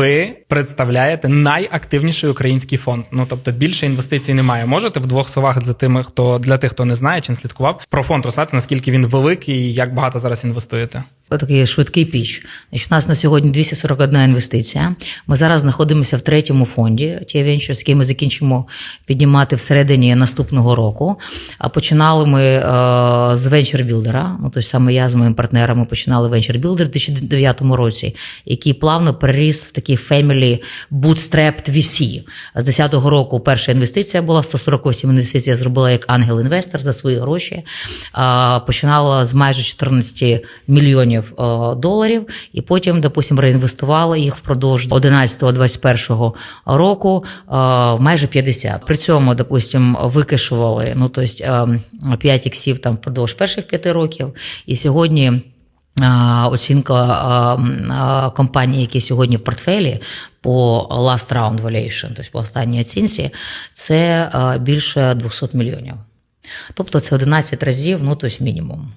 ви представляєте найактивніший український фонд. Ну тобто більше інвестицій немає. Можете в двох словах за тими, хто для тих, хто не знає чи не слідкував про фонд Росати, наскільки він великий і як багато зараз інвестуєте? Такий швидкий піч. Значить, у нас на сьогодні 241 інвестиція. Ми зараз знаходимося в третьому фонді, ті Ventures, ми закінчимо піднімати всередині наступного року. А починали ми е, з Venture Builder, Ну тобто саме я з моїм партнерами починали Venture в 2009 році, який плавно переріс в такий family bootstrapped VC. З 10 року перша інвестиція була 148 інвестицій. Я зробила як ангел-інвестор за свої гроші. А, починала з майже 14 мільйонів е, доларів, і потім, допустимо, реінвестувала їх впродовж 11-21 року е, майже 50. При цьому, допустимо, викишували ну, тобто, 5 іксів там впродовж перших 5 років. І сьогодні. Оцінка а, а, компаній, які сьогодні в портфелі по last round valuation, тобто по останній оцінці, це більше 200 мільйонів. Тобто це 11 разів, ну тобто мінімум.